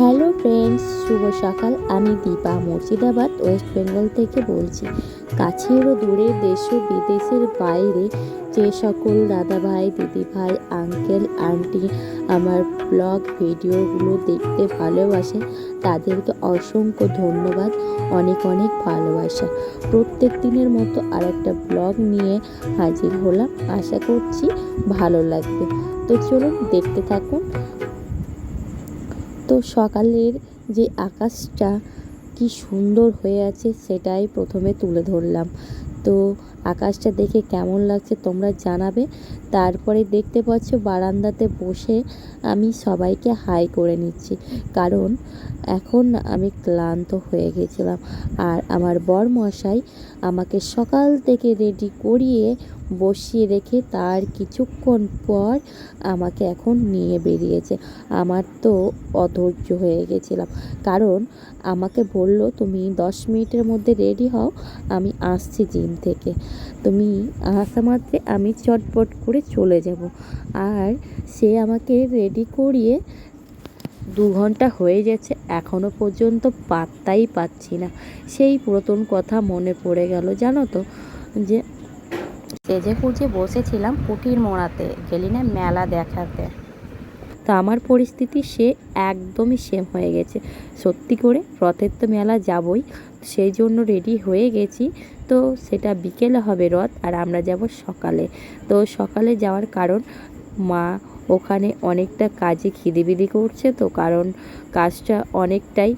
Hello friends, শুভ সকাল। আমি Dipa Murshidabad, West Bengal থেকে বলছি। কাছের ও দূরে দেশ ও বিদেশের বাইরে যে সকল দাদা ভাই দিদি ভাই আঙ্কেল, আন্টি আমার ব্লগ, ভিডিওগুলো দেখতে ভালোবাসে তাদেরকে অসংখ্য ধন্যবাদ, অনেক অনেক ভালোবাসা। প্রত্যেক দিনের মতো আর একটা ব্লগ নিয়ে হাজির হলাম। আশা করছি ভালো লাগবে। তো চলুন দেখতে থাকুন। তো সকালের যে আকাশটা কি সুন্দর হয়ে আছে সেটাই প্রথমে তুলে ধরলাম। তো আকাশটা দেখে কেমন লাগছে তোমরা জানাবে। তারপরে দেখতে পাচ্ছ বারান্দাতে বসে আমি সবাইকে হাই করে নিচ্ছি। কারণ এখন আমি ক্লান্ত হয়ে গেছিলাম। আর আমার বর মশাই আমাকে সকাল থেকে রেডি করিয়ে বসিয়ে রেখে তার কিছুক্ষণ পর আমাকে এখন নিয়ে বেরিয়েছে। আমার তো অধৈর্য হয়ে গেছিলাম। কারণ আমাকে বলল, তুমি দশ মিনিটের মধ্যে রেডি হও, আমি আসছি জিম থেকে। তুমি আসা মাত্রে আমি চটপট করে চলে যাব। আর সে আমাকে রেডি করিয়ে দু ঘণ্টা হয়ে গেছে এখনও পর্যন্ত পাত্তাই পাচ্ছি না। সেই পুরাতন কথা মনে পড়ে গেল, জানো তো? যে সেজে কুজে বসেছিলাম কুটির মোড়াতে, গেলি না মেলা দেখাতে? তো আমার পরিস্থিতি সে একদমই সেম হয়ে গেছে। সত্যি করে রথের তো মেলা যাবই, সেই জন্য রেডি হয়ে গেছি। তো সেটা বিকেলে হবে রথ আর আমরা যাব সকালে। তো সকালে যাওয়ার কারণ, মা ওখানে অনেকটা কাজে খিদিবিদি করছে তো কারণ কাজটা অনেকটাই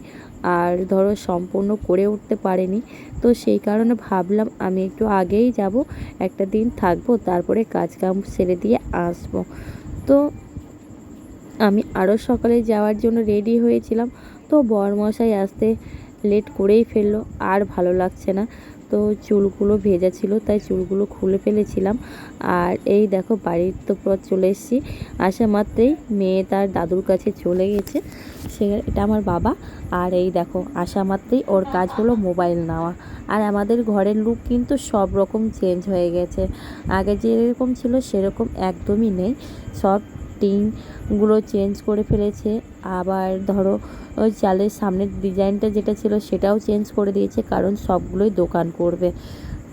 আর ধরো সম্পূর্ণ করে উঠতে পারেনি। তো সেই কারণে ভাবলাম আমি একটু আগেই যাব, একটা দিন থাকব, তারপরে কাজ কাম সেরে দিয়ে আসব। তো আমি আরও সকালে যাওয়ার জন্য রেডি হয়েছিলাম, তো বরমশাই আসতে লেট করেই ফেলল, আর ভালো লাগছে না। তো চুলগুলো ভেজা ছিল, তাই চুলগুলো খুলে ফেলেছিলাম। আর এই দেখো, বাড়ির তো পর চলে এসেছি। আসা মাত্রেই মেয়ে তার দাদুর কাছে চলে গেছে। সে এটা আমার বাবা। আর এই দেখো, আসা মাত্রেই ওর কাজ হলো মোবাইল নেওয়া। আর আমাদের ঘরের লুক কিন্তু সব রকম চেঞ্জ হয়ে গেছে। আগে যেরকম ছিল সেরকম একদমই নেই। সব টিনগুলো চেঞ্জ করে ফেলেছে। আবার ধরো, ওই চালের সামনের ডিজাইনটা যেটা ছিল সেটাও চেঞ্জ করে দিয়েছে, কারণ সবগুলোই দোকান করবে।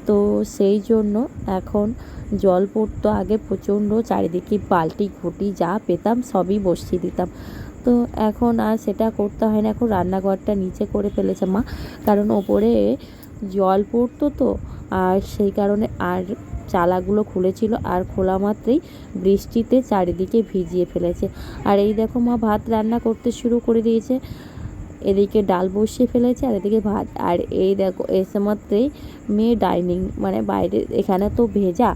তো সেই জন্য এখন জল পড়তো আগে প্রচণ্ড চারিদিকে বালতি ঘুটি যা পেতাম সবই বসিয়ে দিতাম। তো এখন আর সেটা করতে হয় না, এখন রান্নাঘরটা নিচে করে ফেলেছে মা। কারণ ওপরে জল পড়তো তো, আর সেই কারণে আর চালাগুলো খুলেছিল আর খোলা মাত্রেই বৃষ্টিতে চারিদিকে ভিজিয়ে ফেলেছে। আর এই দেখো মা ভাত রান্না করতে শুরু করে দিয়েছে। এদিকে ডাল বসিয়ে ফেলেছে আর এদিকে ভাত। আর এই দেখো, এসে মাত্রেই মেয়ে ডাইনিং মানে বাইরে, এখানে তো ভেজা,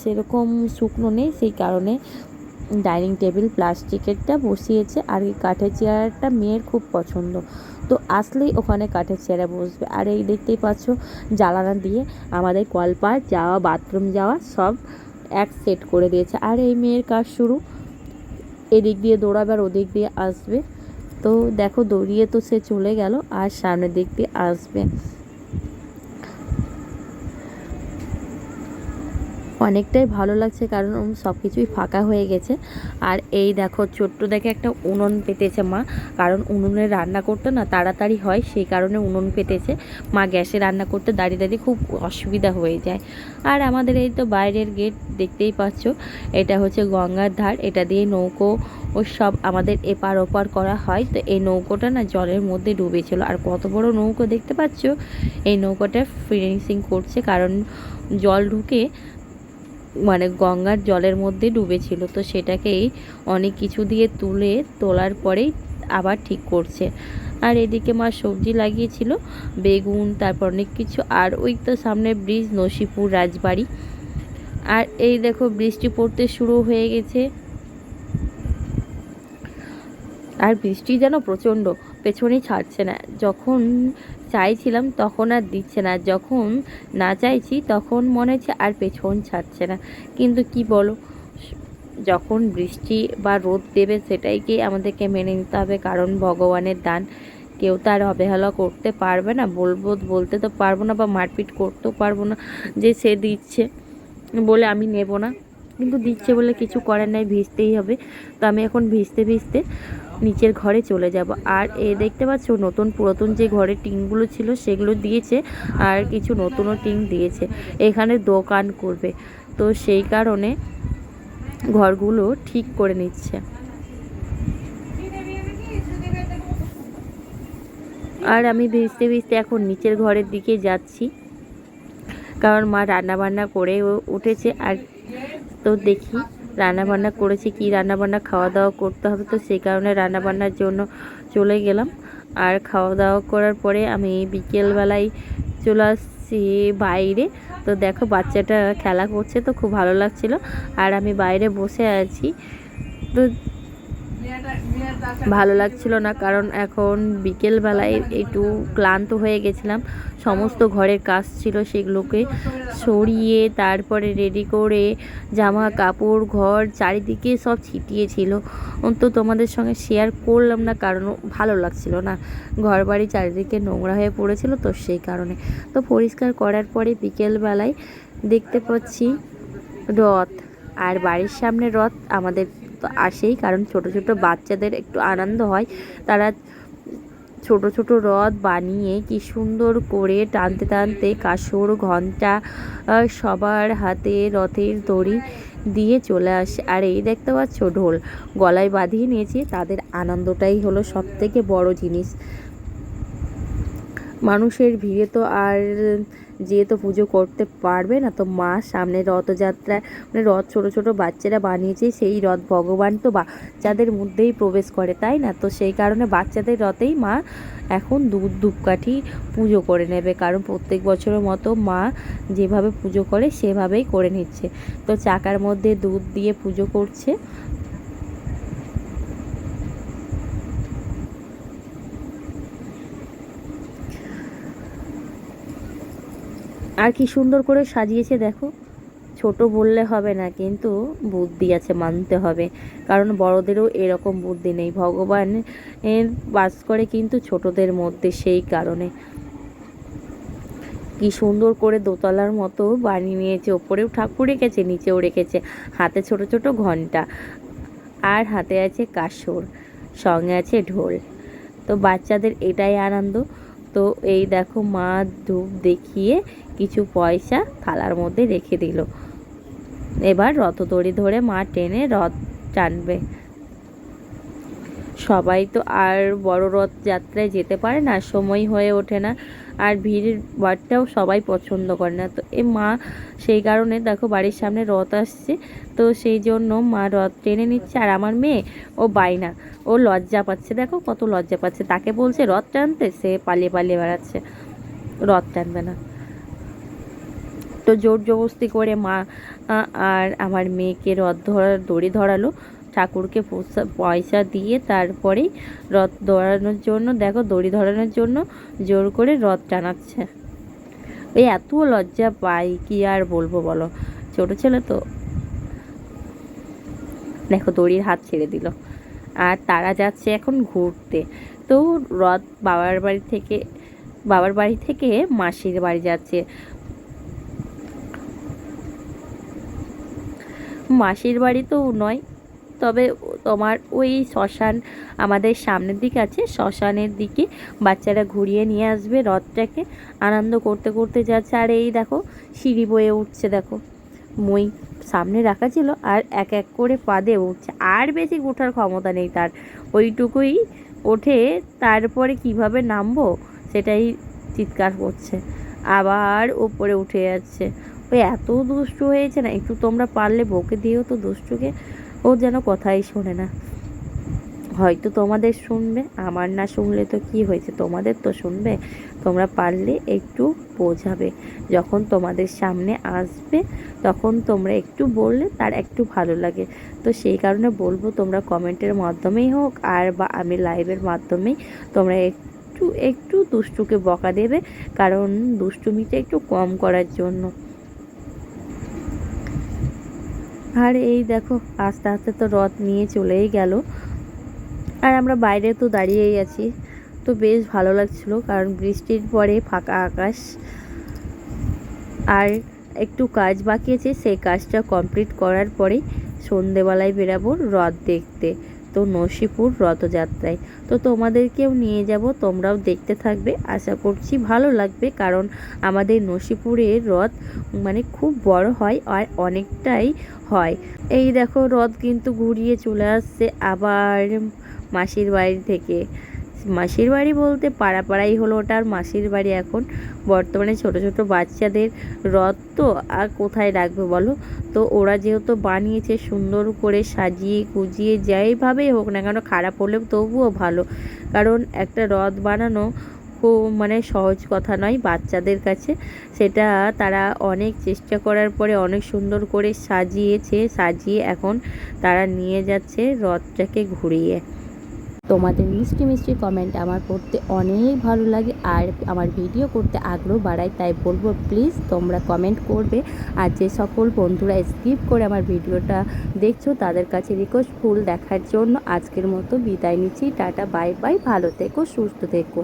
সেরকম শুকনো নেই, সেই কারণে ডাইনিং টেবিল, প্লাস্টিকেরটা বসিয়েছে আর এই কাঠের চেয়ারটা মেয়ের খুব পছন্দ। তো আসলেই ওখানে কাঠের চেয়ারে বসবে। আর এই দেখতেই পাচ্ছ, জ্বালানা দিয়ে আমাদের কলপার যাওয়া, বাথরুম যাওয়া সব এক সেট করে দিয়েছে। আর এই মেয়ের কাজ শুরু। এদিক দিয়ে দৌড়াবে আর ওদিক দিয়ে আসবে। তো দেখো, দৌড়িয়ে তো সে চলে গেল আর সামনের দিক দিয়ে আসবে। অনেকটাই ভালো লাগছে কারণ সব কিছুই ফাঁকা হয়ে গেছে। আর এই দেখো, ছোট্ট দেখে একটা উনুন পেতেছে মা। কারণ উনুনে রান্না করতে না তাড়াতাড়ি হয়, সেই কারণে উনুন পেতেছে। মা গ্যাসে রান্না করতে দাঁড়িয়ে দাঁড়িয়ে খুব অসুবিধা হয়ে যায়। আর আমাদের এই তো বাইরের গেট দেখতেই পাচ্ছ, এটা হচ্ছে গঙ্গার ধার। এটা দিয়ে নৌকো ও সব আমাদের এপার ওপার করা হয়। তো এই নৌকোটা না জলের মধ্যে ডুবেছিল। আর কত বড় নৌকো দেখতে পাচ্ছ? এই নৌকোটা ফিনিশিং করছে কারণ জল ঢুকে মানে গঙ্গার জলের মধ্যে ডুবেছিল। তো সেটাকেই অনেক কিছু দিয়ে তুলে তোলার পরেই আবার ঠিক করছে। আর এদিকে মা সবজি লাগিয়েছিল, বেগুন, তারপর অনেক কিছু, আর ওই তো সামনে ব্রিজ, নসিপুর রাজবাড়ি। আর এই দেখো বৃষ্টি পড়তে শুরু হয়ে গেছে। আর বৃষ্টি যেন প্রচণ্ড। পেছনেই ছাড়ছে না। যখন চাইছিলাম তখন আর দিচ্ছে না। যখন না চাইছি তখন মনে হচ্ছে আর পেছন ছাড়ছে না। কিন্তু কি বলো, যখন বৃষ্টি বা রোদ দেবে সেটাইকে আমাদেরকে মেনে নিতে হবে। কারণ ভগবানের দান, কেউ তার অবহেলা করতে পারবে না। বলব, বলতে তো পারব না বা মারপিট করতেও পারব না যে সে দিচ্ছে বলে আমি নেব না। কিন্তু দিচ্ছে বলে কিছু করার নাই, ভিজতেই হবে। তো আমি এখন ভিজতে ভিজতে নিচের ঘরে চলে যাব। আর এ দেখতে পাচ্ছ, নতুন পুরাতন যে ঘরের টিনগুলো ছিল, সেগুলো দিয়েছে আর কিছু নতুনও টিন দিয়েছে। এখানে দোকান করবে। তো সেই কারণে ঘরগুলো ঠিক করে নিচ্ছে। আর আমি ভিজতে ভিজতে এখন নিচের ঘরের দিকে যাচ্ছি। কারণ মা রান্না বান্না করে উঠেছে। আর তো দেখি রান্না করেছি, কি রান্না বান্না খাওয়া দাওয়া করতে হবে তো সেই কারণে রান্নাবান্নার জন্য চলে গেলাম। আর খাওয়া দাওয়া করার পরে আমি বিকেলবেলায় চলে আসছি বাইরে। তো দেখো বাচ্চাটা খেলা করছে তো খুব ভালো লাগছিল। আর আমি বাইরে বসে আছি। তো ভালো লাগছিল না, কারণ এখন বিকেলবেলায় একটু ক্লান্ত হয়ে গেছিলাম। সমস্ত ঘরের কাজ ছিল সেগুলোকে সরিয়ে তারপরে রেডি করে জামা কাপড় ঘর চারিদিকে সব ছিটিয়েছিল তো তোমাদের সঙ্গে শেয়ার করলাম না, কারণ ভালো লাগছিল না। ঘর বাড়ি চারিদিকে নোংরা হয়ে পড়েছিল তো সেই কারণে। তো পরিষ্কার করার পরে বিকেলবেলায় দেখতে পাচ্ছি রথ, আর বাড়ির সামনে রথ আমাদের তো আসেই, কারণ ছোট ছোট বাচ্চাদের একটু আনন্দ হয়। তারা ছোট ছোট রথ বানিয়ে কি সুন্দর করে টানতে টানতে কাসর ঘণ্টা সবার হাতে রথের দড়ি দিয়ে চলে আসে। আর এই দেখতে পাচ্ছ ঢোল, গলায় বাঁধিয়ে নিয়েছে। তাদের আনন্দটাই হলো সব থেকে বড় জিনিস। মানুষের ভিড়ে তো আর যেহেতু পুজো করতে পারবে না, তো মা সামনে রথযাত্রায় মানে রথ ছোট ছোট বাচ্চারা বানিয়েছে, সেই রথ ভগবান তো বাচ্চাদের মধ্যেই প্রবেশ করে, তাই না? তো সেই কারণে বাচ্চাদের রথেই মা এখন দুধ ধূপকাঠি পুজো করে নেবে, কারণ প্রত্যেক বছরের মতো মা যেভাবে পুজো করে সেভাবেই করে নিচ্ছে। তো চাকার মধ্যে দুধ দিয়ে পুজো করছে আর কি সুন্দর করে সাজিয়েছে, দেখো। ছোট বললে হবে না, কিন্তু বুদ্ধি আছে, মানতে হবে। কারণ বড়দেরও এরকম বুদ্ধি নেই। ভগবান বাস করে কিন্তু ছোটদের মধ্যে সেই কারণে। কি সুন্দর করে দোতলার মতো বানিয়ে নিয়েছে। ওপরেও ঠাকুর রেখেছে, নিচেও রেখেছে। হাতে ছোট ছোট ঘণ্টা। আর হাতে আছে কাসর, সঙ্গে আছে ঢোল। তো বাচ্চাদের এটাই আনন্দ। তো এই দেখো মা ধূপ দেখিয়ে কিছু পয়সা থালার মধ্যে রেখে দিল। এবার রথ রথদড়ি ধরে মা টেনে রথ টানবে। সবাই তো আর বড় রথ যাত্রায় যেতে পারে না, সময় হয়ে ওঠে না, আর ভিড় বারটাও সবাই পছন্দ করে না। তো এ মা, সেই কারণে দেখো বাড়ির সামনে রথ আসছে, তো সেই জন্য মা রথ টেনে নিচ্ছে। আর আমার মেয়ে, ও বাইনা ও লজ্জা পাচ্ছে। দেখো কত লজ্জা পাচ্ছে, তাকে বলছে রথ টানতে, সে পালিয়ে পালিয়ে বেড়াচ্ছে। রথ টানবে না। জোর জবস্তি করে মা আর আমার মেয়েকে রথ ধরার দড়ি ধরালো। ঠাকুরকে পয়সা- পয়সা দিয়ে তারপরেই রথ ধরানোর জন্য, দেখো দড়ি ধরানোর জন্য জোর করে রথ টানাচ্ছে। ওই এত লজ্জা পাই, কি আর বলব বলো? ছোট ছেলে তো। দেখো দড়ির হাত ছেড়ে দিল। আর তারা যাচ্ছে এখন ঘুরতে। তো রথ বাবার বাড়ি থেকে, বাবার বাড়ি থেকে মাসির বাড়ি যাচ্ছে। মাসির বাড়ি তো নয়। তবে তোমার ওই শ্মশান আমাদের সামনের দিকে আছে। শ্মশানের দিকে বাচ্চারা ঘুরিয়ে নিয়ে আসবে রথটাকে। আনন্দ করতে করতে যাচ্ছে। আর এই দেখো, সিঁড়ি বয়ে উঠছে দেখো। মই সামনে রাখা ছিল আর এক এক করে পা দিয়ে উঠছে। আর বেশি ওঠার ক্ষমতা নেই তার। ওইটুকুই ওঠে, তারপরে কীভাবে নামবো সেটাই চিৎকার করছে। আবার ওপরে উঠে যাচ্ছে। ওই এত দুষ্টু হয়েছে না, একটু তোমরা পারলে বকে দিও তো দুষ্টুকে, ও যেন কথাই শোনে না। হয়তো তোমাদের শুনবে, আমার না শুনলে তো কি হয়েছে, তোমাদের তো শুনবে, তোমরা পারলে একটু বোঝাবে। যখন তোমাদের সামনে আসবে, তখন তোমরা একটু বললে তার একটু ভালো লাগে। তো সেই কারণে বলব তোমরা কমেন্টের মাধ্যমেই হোক, আর বা আমি লাইভের মাধ্যমেই তোমরা একটু একটু দুষ্টুকে বকা দেবে, কারণ দুষ্টুমিটা একটু কম করার জন্য। আর এই দেখো, আস্তে আস্তে তো রথ নিয়ে চলেই গেল। আর আমরা বাইরে তো দাঁড়িয়েই আছি। তো বেশ ভালো লাগছিল, কারণ বৃষ্টির পরে ফাঁকা আকাশ। আর একটু কাজ বাকি আছে, সেই কাজটা কমপ্লিট করার পরে সন্ধেবেলায় বেরাবো রথ দেখতে। তো নসিপুর রথযাত্রায়। তো তোমাদেরকেও নিয়ে যাব, তোমরাও দেখতে থাকবে। আশা করছি ভালো লাগবে, কারণ আমাদের নসিপুরের রথ মানে খুব বড় হয় আর অনেকটাই হয়। এই দেখো রথ কিন্তু ঘুরিয়ে চলে আসছে আবার মাসির বাড়ি থেকে। মাসির বাড়ি বলতে পাড়া পাড়াই হলো ওটার মাসির বাড়ি এখন বর্তমানে ছোট ছোট বাচ্চাদের রথ তো, আর কোথায় রাখবে বলো? তো ওরা যেহেতু বানিয়েছে সুন্দর করে সাজিয়ে গুজিয়ে যেইভাবেই হোক না কেন, খারাপ হলেও তবুও ভালো। কারণ একটা রথ বানানো খুব মানে সহজ কথা নয় বাচ্চাদের কাছে। সেটা তারা অনেক চেষ্টা করার পরে অনেক সুন্দর করে সাজিয়েছে, সাজিয়ে এখন তারা নিয়ে যাচ্ছে রথটাকে ঘুরিয়ে। তোমাদের মিষ্টি মিষ্টি কমেন্ট আমার পড়তে অনেক ভালো লাগে আর আমার ভিডিও করতে আগ্রহ বাড়ায়, তাই বলব প্লিজ তোমরা কমেন্ট করবে। আর যে সকল বন্ধুরা স্কিপ করে আমার ভিডিওটা দেখছ, তাদের কাছে রিকোয়েস্ট ফুল দেখার জন্য আজকের মতো বিদায় নিচ্ছি। টাটা বাই বাই ভালো থেকো, সুস্থ থেকো।